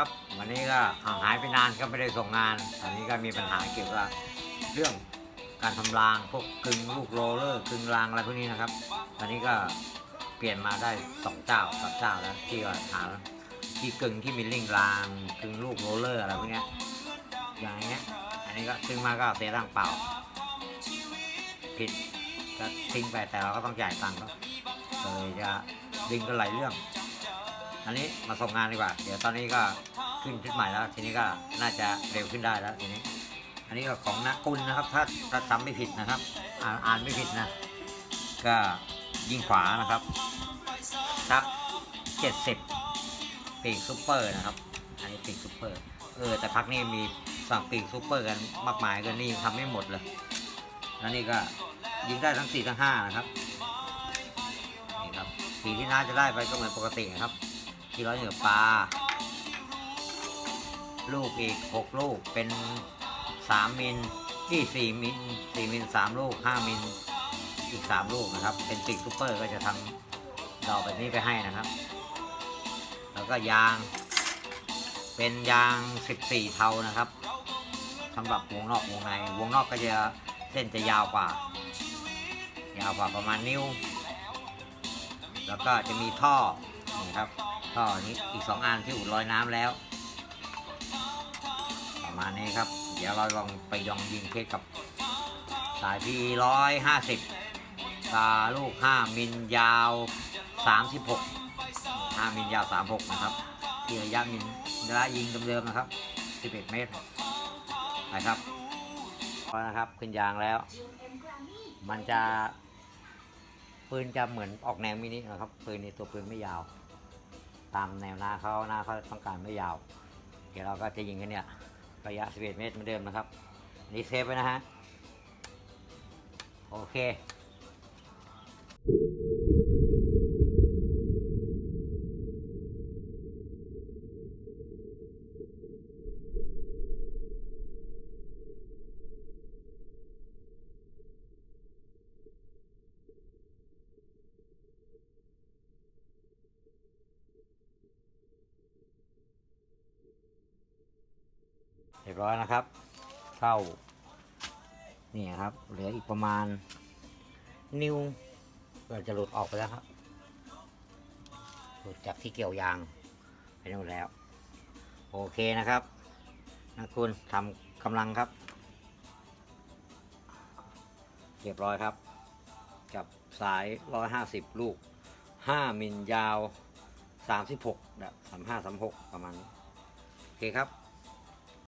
ครับวันนี้ก็ห่างหายไปนานก็ไม่ได้ส่งงานอันนี้ก็มีปัญหาเกี่ยวกับเรื่องการทำรางพวกกึ่งลูกโรลเลอร์กึ่งรางอะไรพวกนี้นะครับวันนี้ก็เปลี่ยนมาได้สองเจ้าสามเจ้าแล้วที่ว่าหาที่กึ่งที่มีลิงรางกึ่งลูกโรลเลอร์อะไรพวกนี้อย่างเงี้ย อันนี้ก็ซื้อมาก็เสียตังเปล่า ผิดก็ทิ้งไปแต่เราก็ต้องจ่ายตังค์ก็เลยจะดึงกันหลายเรื่อง อันนี้มาส่งงานดีกว่า เดี๋ยวตอนนี้ก็ขึ้นชุดใหม่แล้ว ทีนี้ก็น่าจะเร็วขึ้นได้แล้วทีนี้ อันนี้ก็ของนักกุลนะครับ ถ้าถ้าจำไม่ผิดนะครับ อ่านอ่านไม่ผิดนะ ก็ยิงขวานะครับซักเจ็ดสิบปีกซูเปอร์นะครับ อันนี้ปีกซูเปอร์ เออ แต่พักนี้มีสั่งปีกซูเปอร์กันมากมายกันนี่ยังทำไม่หมดเลย แล้วนี่ก็ยิงได้ทั้งสี่ทั้งห้านะครับ นี่ครับสีที่น่าจะได้ไปก็เหมือนปกติครับ ที่ร้อยเหนือปลา ลูกอีกหกลูกเป็นสามมิลที่สี่มิลสี่มิลสามลูกห้ามิลอีกสามลูกนะครับ เป็นปีกซูเปอร์ก็จะทำดอกแบบนี้ไปให้นะครับ แล้วก็ยาง เป็นยาง14เทานะครับสำหรับวงนอกวงในวงนอกก็จะเส้นจะยาวกว่า ยาวกว่าประมาณนิ้ว แล้วก็จะมีท่อนี่ครับ ท่อนี้อีก2อันที่อุดลอยน้ำแล้ว ประมาณนี้ครับ เดี๋ยวเราลองไปยองยิงเทสกับ สายพีร้อยห้าสิบตาลูก5มิลยาว36 5มิลยาว36นะครับที่ระยะมิลระยะยิงเดิมๆนะครับ11เมตรไปครับพอนะครับขึ้นยางแล้ว มันจะปืนจะเหมือนออกแนวมินินะครับปืนในตัวปืนไม่ยาว ตามแนวหน้าเขาหน้าเขาต้องการไม่ยาว เดี๋ยวเราก็จะยิงกันเนี่ยระยะ 11 เมตรเหมือนเดิมนะครับอันนี่เซฟไว้นะฮะ โอเค รียบร้อยนะครับ เข้า นี่ครับ เหลืออีกประมาณ นิ้วก็จะหลุดออกไปแล้วครับ หลุดจากที่เกี่ยวยางไปหมดแล้ว โอเคนะครับนะคุณทำกำลังครับ เรียบร้อยครับ กับสาย 150 ลูก 5 มิลยาว 36แบบ35 36 ประมาณนี้โอเคครับ